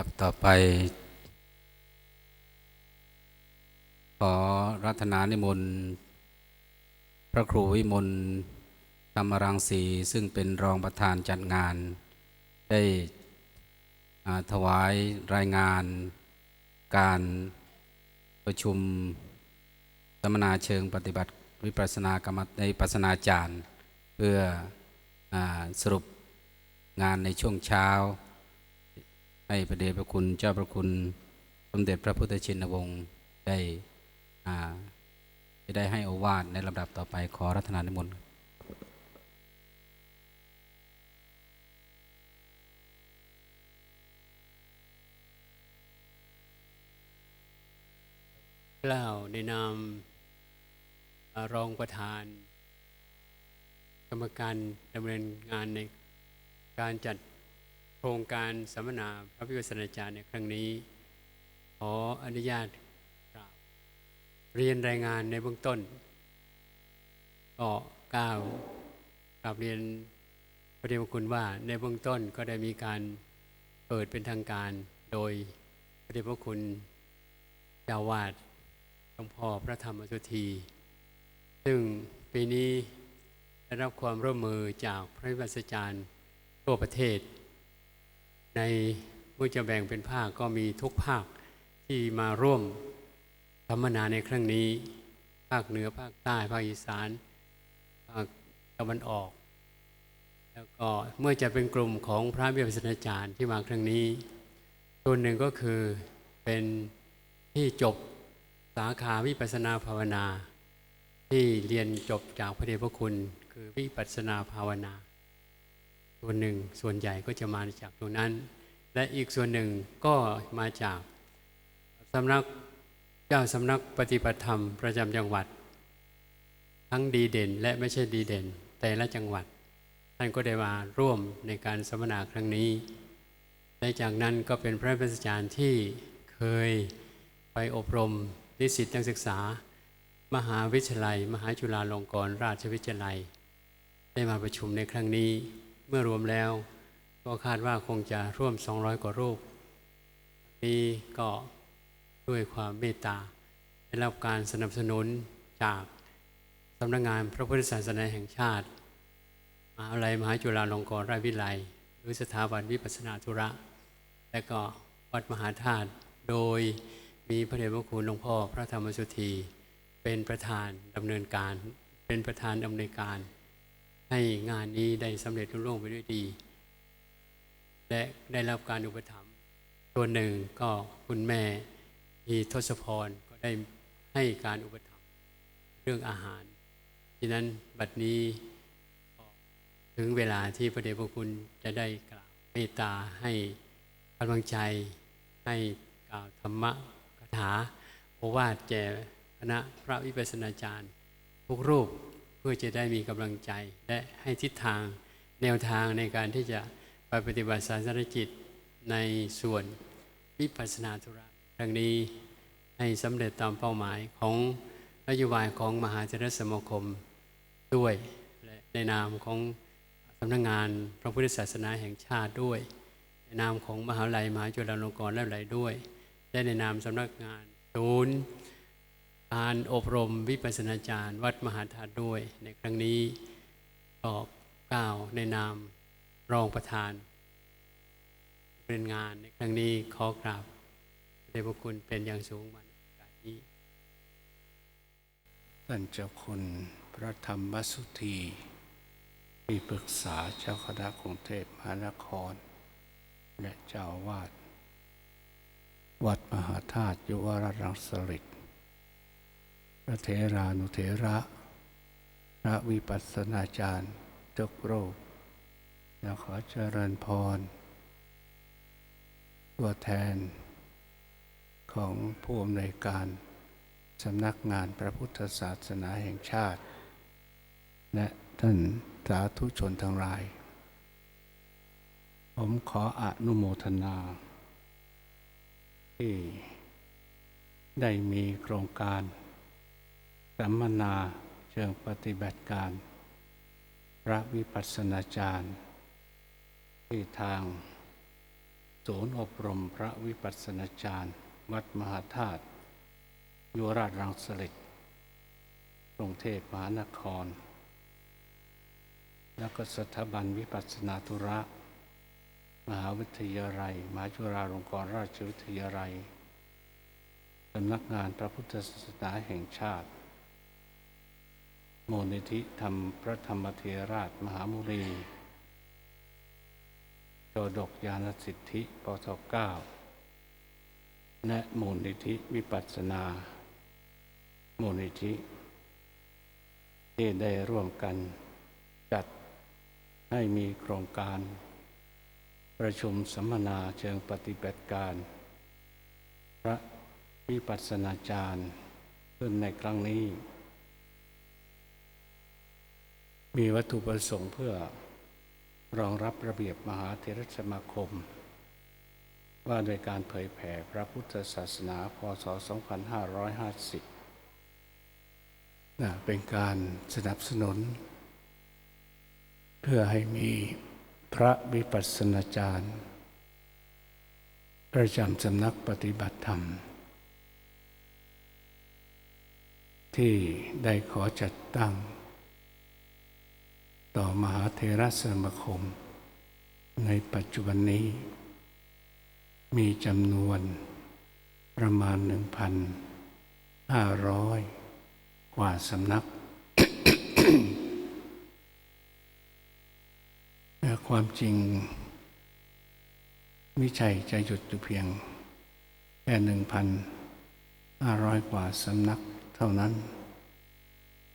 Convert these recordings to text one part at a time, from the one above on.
ครับต่อไป ขอรัตนานิมนต์พระครูวิมลธรรมรังสีซึ่งเป็นรองประธานจัดงาน ได้ถวายรายงานการประชุมสัมมนาเชิงปฏิบัติวิปัสสนากรรมในปัสนาจารย์ เพื่ออสรุปงานในช่วงเช้า ให้พระเดชพระคุณเจ้าพระคุณสมเด็จพระพุทธชินวงศ์ได้าจะได้ให้โอวาทในลำดับต่อไปขอรัตนานิมนต์กล่าวในนามรองประธาน กรรมการดำเนินงานในการจัด ครงการสัมมนาพระพิวสนาจารย์ในครั้งนี้ ขออนุญาตกล่าวเรียนรายงานในเบื้องต้นก็กล่าวกราบเรียนพระเดชพระคุณว่าในเบื้องต้นก็ได้มีการเปิดเป็นทางการโดยพระเดชพระคุณเจ้าวาดหลวงพ่อพระธรรมสุธี ซึ่งปีนี้ได้รับความร่วมมือจากพระวิปัสสจารย์ทั่วประเทศ ในเมื่อจะแบ่งเป็นภาคก็มีทุกภาคที่มาร่วมสัมมนาในครั้งนี้ ภาคเหนือภาคใต้ภาคอีสาน ภาคตะวันออก แล้วก็เมื่อจะเป็นกลุ่มของพระวิปัสสนาจารย์ที่มาครั้งนี้ ส่วนหนึ่งก็คือเป็นที่จบสาขาวิปัสนาภาวนา ที่เรียนจบจากพระเดชพระคุณ คือวิปัสนาภาวนา ส่วนหนึ่งส่วนใหญ่ก็จะมาจากตรงนั้น และอีกส่วนหนึ่งก็มาจากสำนักเจ้าสำนักปฏิบัติธรรมประจำจังหวัด ทั้งดีเด่นและไม่ใช่ดีเด่น แต่ละจังหวัด ท่านก็ได้มาร่วมในการสัมมนาครั้งนี้และจากนั้นก็เป็นพระพิจารย์ที่เคยไปอบรมนิสิตนักศึกษา มหาวิทยาลัย มหาจุฬาลงกรณราชวิทยาลัย ได้มาประชุมในครั้งนี้ เมื่อรวมแล้ว ก็คาดว่าคงจะร่วม 200 กว่ารูป นี้ก็ด้วยความเมตตา ได้รับการสนับสนุนจากสำนักงานพระพุทธศาสนาแห่งชาติมหาวิทยาลัยมหาจุฬาลงกรณราชวิทยาลัยหรือสถาบันวิปัสสนาธุระ และก็วัดมหาธาตุโดยมีพระเดชพระคุณหลวงพ่อพระธรรมสุธี เป็นประธานดำเนินการ เป็นประธานดำเนินการ ให้งานนี้ได้สำเร็จรุ่งโรจน์ไปด้วยดี และได้รับการอุปถัมภ์ตัวหนึ่งก็คุณแม่มีทศพรก็ได้ให้การอุปถัมภ์เรื่องอาหารฉะนั้นบัดนี้ถึงเวลาที่พระเดชพระคุณจะได้กล่าวเมตตาให้กำลังใจให้กล่าวธรรมะคาถาโอวาทแก่คณะพระวิปัสสนาจารย์ทุกรูป พื่อจะได้มีกำลังใจ และให้ทิศทางแนวทางในการที่จะไปปฏิบัติศาสนจิตในส่วนวิปัสสนาธุระครั้งนี้ให้สำเร็จตามเป้าหมายของนโยบายของมหาเจรสมาคมด้วย และในนามของสำนักงงานพระพุทธศาสนาแห่งชาติด้วย ในนามของมหาวิทยาลัยมหาจุฬาลงกรณราชวิทยายด้วยได้ในนามสำนักงานศูนย์ารอบรมวิปัสสนาจารย์ วัดมหาธาตุด้วย ในครั้งนี้ก็กล่าวในนามรองประธาน เป็นงานในครั้งนี้ขอกราบเดชพระคุณเป็นอย่างสูงมานกาสนี้ท่านเจ้าคุณพระธรรมสุธีที่ปรึกษาเจ้าคณะกรุงเทพมหานคร และเจ้าวาด วัดมหาธาตุยุวราชรังสฤษ พระเถรานุเถระ พระวิปัสสนาจารย์ทุกรูปและขอเจริญพร ตัวแทนของผู้อำนวยการสำนักงานพระพุทธศาสนาแห่งชาติ และท่านสาธุชนทั้งหลาย ผมขออนุโมทนา ที่ได้มีโครงการ สัมมนาเชิงปฏิบัติการ พระวิปัสสนาจารย์ ที่ทาง ศูนย์อบรมพระวิปัสสนาจารย์ วัดมหาธาตุยุราชรังสฤษกรุงเทพมหานคร แล้วก็สถาบันวิปัสสนาธุระ มหาวิทยาลัย มหาจุฬาลงกรณราชวิทยาลัยสำนักงานพระพุทธศาสนาแห่งชาติ มูลนิธิธรรมพระธรรมเทราชมหามุนีโจดกยานสิทธิปทเก้าและมูลนิธิวิปัสสนา มูลนิธิ ที่ได้ร่วมกันจัดให้มีโครงการ ประชุมสัมมนาเชิงปฏิบัติการ พระวิปัสสนาจารย์ขึ้นในครั้งนี้ มีวัตถุประสงค์เพื่อรองรับระเบียบมหาเทรสมาคม ว่าโดยการเผยแผ่พระพุทธศาสนาพศ 2550นะเป็นการสนับสนุน เพื่อให้มีพระวิปัสสนาจารย์ ประจำสำนักปฏิบัติธรรม ที่ได้ขอจัดตั้ง ต่อมหาเทรสมาคม ในปัจจุบันนี้ มีจำนวนประมาณ 1,500 กว่าสำนัก ความจริง วิจัยจะหยุดอยู่เพียง แค่หนึ่งพันห้าร้อยกว่าสำนักเท่านั้น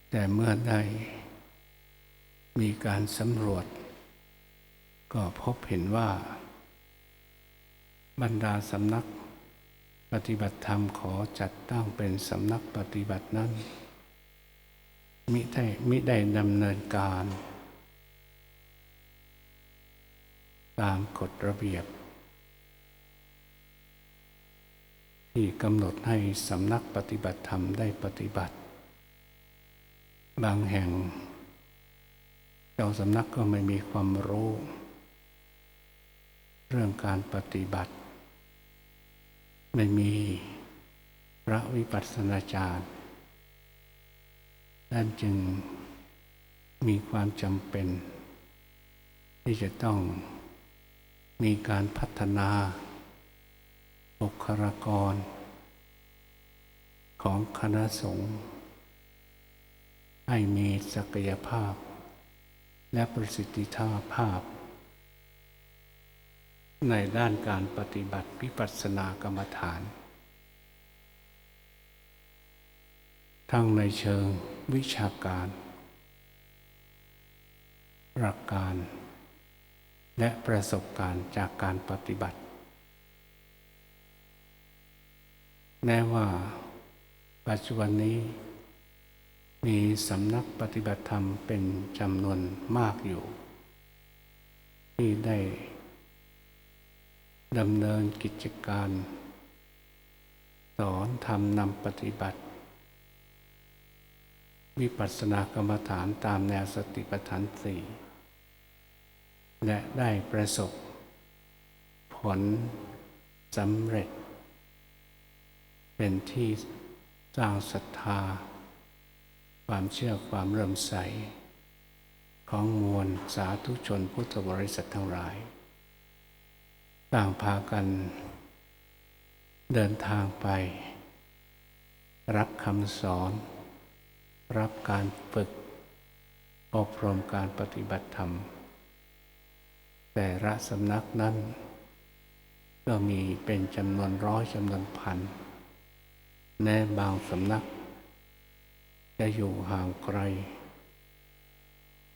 แต่เมื่อได้ มีการสำรวจ ก็พบเห็นว่า บรรดาสำนักปฏิบัติธรรมขอจัดตั้งเป็นสำนักปฏิบัตินั้น มิได้มิได้ดำเนินการ ตามกฎระเบียบ ที่กำหนดให้สำนักปฏิบัติธรรมได้ปฏิบัติ บางแห่ง เจ้าสำนักก็ไม่มีความรู้ เรื่องการปฏิบัติ ไม่มีพระวิปัสสนาจารย์นั่นจึงมีความจำเป็น ที่จะต้องมีการพัฒนาบุคลากร ของคณะสงฆ์ให้มีศักยภาพ และประสิทธิภาพ ในด้านการปฏิบัติวิปัสสนากรรมฐาน ทั้งในเชิงวิชาการ หลักการ และประสบการณ์จากการปฏิบัติ แม้ว่าปัจจุบันนี้ มีสำนักปฏิบัติธรรมเป็นจำนวนมากอยู่ ที่ได้ดำเนินกิจการ สอนทำนำปฏิบัติ วิปัสสนากรรมฐานตามแนวสติปัฏฐานสี่และได้ประสบ ผลสำเร็จ เป็นที่สร้างศรัทธา ความเชื่อความเริ่มใส ของมวลสาธุชนพุทธบริษัททั้งหลาย ต่างพากัน เดินทางไป รับคำสอน รับการฝึก อบรมการปฏิบัติธรรม แต่ละสำนักนั้น ก็มีเป็นจำนวนร้อยจำนวนพันแน่บางสำนัก จะอยู่ห่างไกล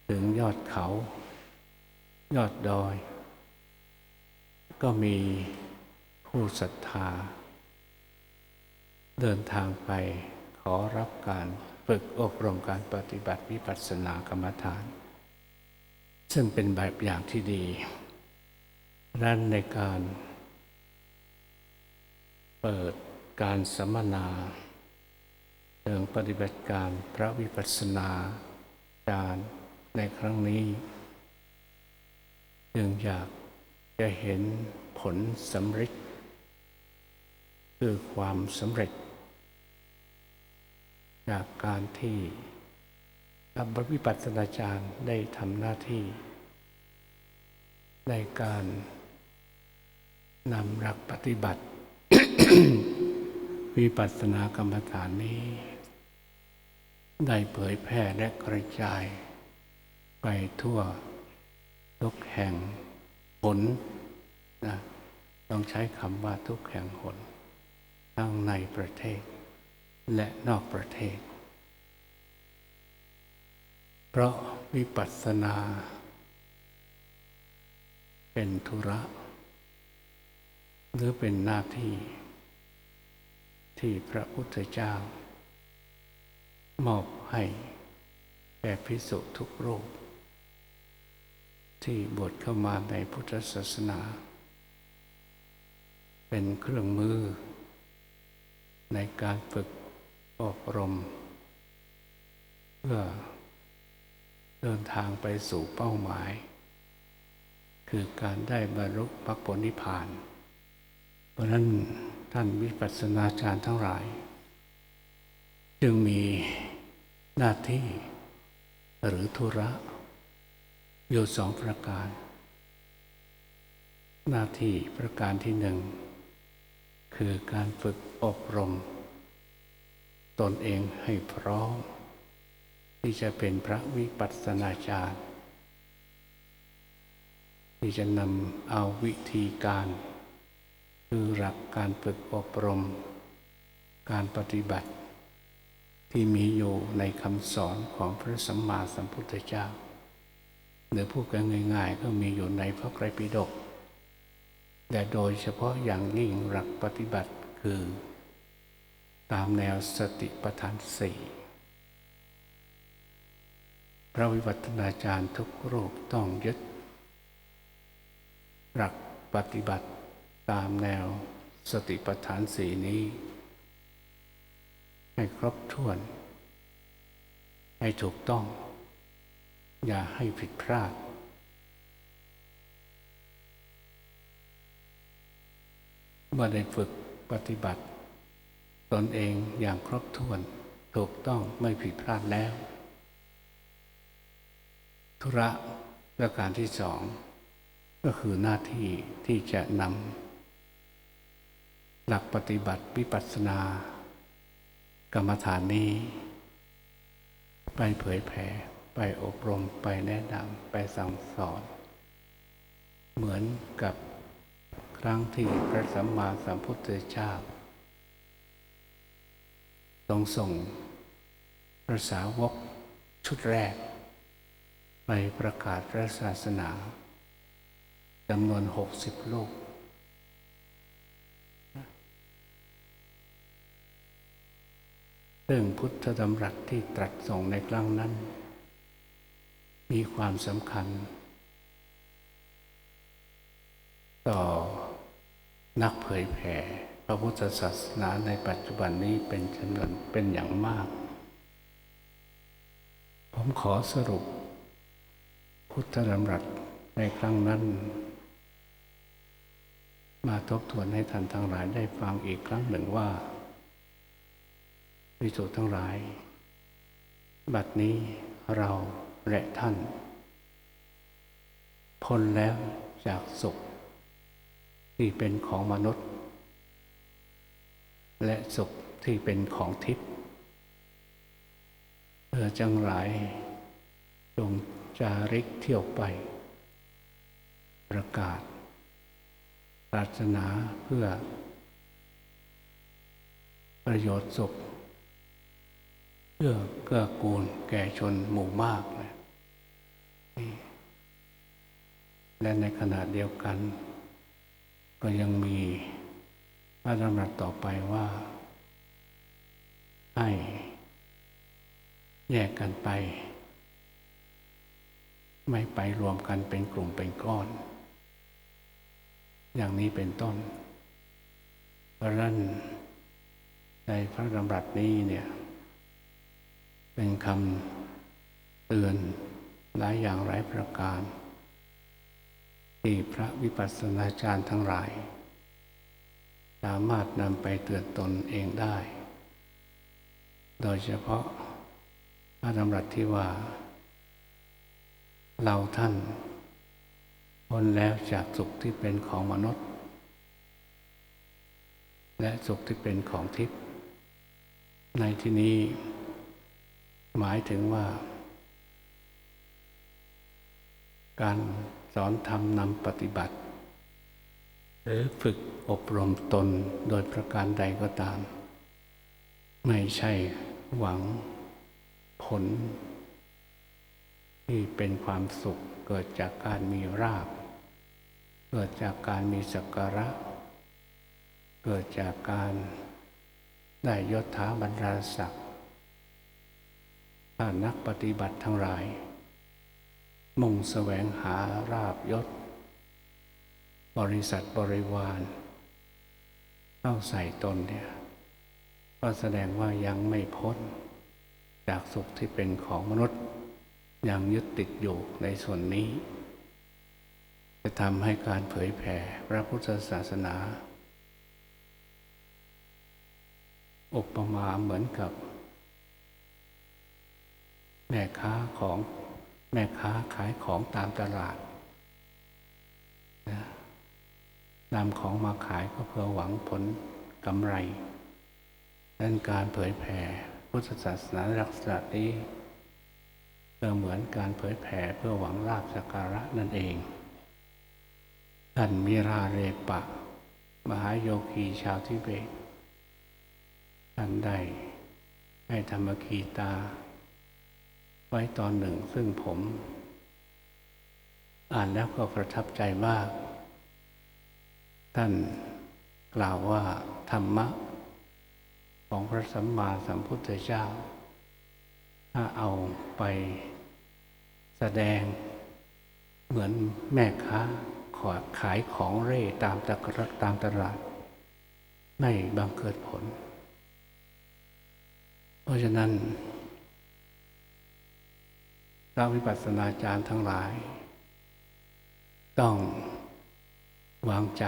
ถึงยอดเขา ยอดดอย ก็มีผู้ศรัทธา เดินทางไปขอรับการฝึกอบรมการปฏิบัติวิปัสสนากรรมฐาน ซึ่งเป็นแบบอย่างที่ดีด้านในการเปิดการสัมมนา เชิงปฏิบัติการพระวิปัสสนาจารย์ในครั้งนี้จึงอยากจะเห็นผลสำเร็จ คือความสำเร็จ จากการที่พระวิปัสสนาจารย์ได้ทำหน้าที่ ในการนำหลักปฏิบัติ วิปัสสนากรรมฐานนี้ ได้เผยแพร่และกระจาย ไปทั่วทุกแห่งหนนะต้องใช้คำว่าทุกแห่งหนทั้งในประเทศ และนอกประเทศ เพราะวิปัสสนา เป็นธุระ หรือเป็นหน้าที่ที่พระพุทธเจ้า มอบให้แก่พิสุทุกรูป ที่บวชเข้ามาในพุทธศาสนา เป็นเครื่องมือ ในการฝึกอบรม เพื่อเดินทางไปสู่เป้าหมาย คือการได้บรรลุมรรคผลนิพพาน เพราะนั้นท่านวิปัสสนาจารย์ทั้งหลาย จึงมีหน้าที่หรือธุระอยู่สองประการ หน้าที่ประการที่หนึ่ง คือการฝึกอบรม ตนเองให้พร้อม ที่จะเป็นพระวิปัสสนาจารย์ ที่จะนำเอาวิธีการ คือหลักการฝึกอบรม การปฏิบัติ ที่มีอยู่ในคำสอนของพระสัมมาสัมพุทธเจ้า หรือพูดกันง่าย ๆ ก็มีอยู่ในพระไตรปิฎกแต่โดยเฉพาะอย่างยิ่งหลักปฏิบัติคือ ตามแนวสติปัฏฐานสี่พระวิวัฒนาจารย์ทุกรูปต้องยึด หลักปฏิบัติตามแนวสติปัฏฐานสีนี้ ให้ครบถ้วน ให้ถูกต้อง อย่าให้ผิดพลาด เมื่อได้ฝึกปฏิบัติ ตนเองอย่างครบถ้วน ถูกต้องไม่ผิดพลาดแล้ว ธุระประการที่สองก็คือหน้าที่ที่จะนำหลักปฏิบัติวิปัสสนา กรรมฐานนี้ ไปเผยแผ่ ไปอบรมไปแนะนำไปสั่งสอน เหมือนกับครั้งที่พระสัมมาสัมพุทธเจ้าทรงส่งพระสาวกชุดแรก ไปประกาศพระศาสนาจำนวนหกสิบลูก ซึ่งพุทธดำรัสที่ตรัสส่งในครั้งนั้น มีความสำคัญ ต่อนักเผยแผ่พระพุทธศาสนาในปัจจุบันนี้เป็นจำนวนเป็นอย่างมาก ผมขอสรุป พุทธดำรัสในครั้งนั้น มาทบทวนให้ท่านทั้งหลายได้ฟังอีกครั้งหนึ่งว่า วิสุทธ์ทั้งหลาย บัดนี้เราและท่าน พ้นแล้วจากสุข ที่เป็นของมนุษย์ และสุขที่เป็นของทิพย์เธอจังหลายจงจาริกเที่ยวไป ประกาศปรารถนาเพื่อประโยชน์สุข พื่อเกื้อกูลแก่ชนหมู่มากนะและในขณะเดียวกัน ก็ยังมีพระดำรัสต่อไปว่า ให้แยกกันไป ไม่ไปรวมกันเป็นกลุ่มเป็นก้อน อย่างนี้เป็นต้นเพราะฉะนั้นในพระดำรัสนี้เนี่ย เป็นคำเตือนหลายอย่างหลายประการ ที่พระวิปัสสนาจารย์ทั้งหลาย สามารถนำไปเตือนตนเองได้ โดยเฉพาะพระดำรัสที่ว่า เราท่านพ้นแล้วจากสุขที่เป็นของมนุษย์ และสุขที่เป็นของทิพย์ในที่นี้ หมายถึงว่า การสอนธรรมนำปฏิบัติ หรือฝึกอบรมตนโดยประการใดก็ตาม ไม่ใช่หวังผล ที่เป็นความสุขเกิดจากการมีราบ เกิดจากการมีสักการะ เกิดจากการได้ยศถาบรรดาศักดิ์ ถ้านักปฏิบัติทั้งหลาย มุ่งแสวงหาราบยศ บริษัทบริวาร เข้าใส่ตนเนี่ยก็แสดงว่ายังไม่พ้น จากสุขที่เป็นของมนุษย์ ยังยึดติดอยู่ในส่วนนี้ จะทำให้การเผยแผ่พระพุทธศาสนา อุปมาเหมือนกับ แม่ค้าของแม่ค้าขายของตามตลาดนะนำของมาขายก็เพื่อหวังผลกำไรดังการเผยแผ่พุทธศาสนาลักษณะนี้ก็เหมือนการเผยแผ่เพื่อหวังลาภสักการะนั่นเองท่านมิราเรปะ มหาโยคีชาวทิเบตท่านได้ให้ธรรมคีตา ว้ตอนหนึ่งซึ่งผม อ่านแล้วก็ประทับใจมาก ท่านกล่าวว่าธรรมะ ของพระสัมมาสัมพุทธเจ้า ถ้าเอาไปแสดงเหมือนแม่ค้าขอขายของเร่ตามตะกรตามตลาด ไม่บังเกิดผล เพราะฉะนั้น พระวิปัสสนาจารย์ทั้งหลาย ต้องวางใจ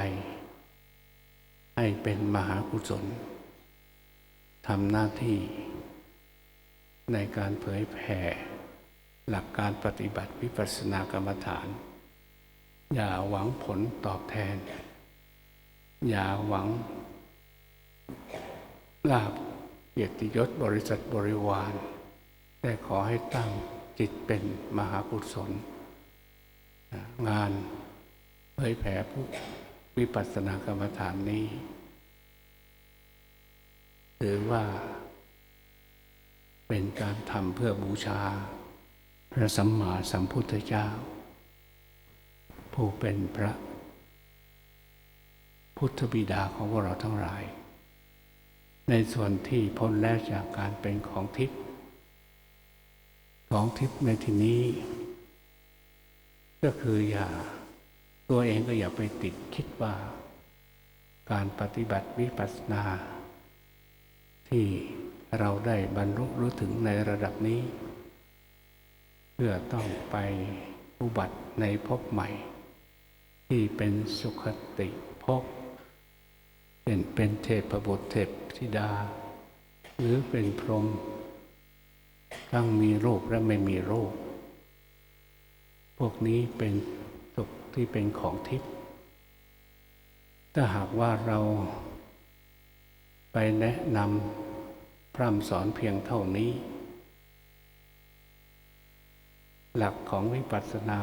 ให้เป็นมหากุศลทำหน้าที่ในการเผยแผ่หลักการปฏิบัติวิปัสสนากรรมฐาน อย่าหวังผลตอบแทน อย่าหวังลาบเกียรติยศบริษัทบริวาร แต่ขอให้ตั้ง จิตเป็นมหากุศล งานเผยแผ่ผู้วิปัสสนากรรมฐานนี้ถือว่า เป็นการทำเพื่อบูชา พระสัมมาสัมพุทธเจ้า ผู้เป็นพระพุทธบิดาของพวกเราทั้งหลาย ในส่วนที่พ้นแล้วจากการเป็นของทิพย์ ของทิพย์ในที่นี้ ก็คืออย่าตัวเองก็อย่าไปติดคิดว่า การปฏิบัติวิปัสสนา ที่เราได้บรรลุรู้ถึงในระดับนี้ เพื่อต้องไปอุบัติในภพใหม่ ที่เป็นสุขติภพเป็นเป็นเทพบุตรเทพธิดา หรือเป็นพรหม ทั้งมีโรคและไม่มีโรค พวกนี้เป็นสุขที่เป็นของทิพย์ถ้าหากว่าเราไปแนะนำพร่ำสอนเพียงเท่านี้ หลักของวิปัสสนา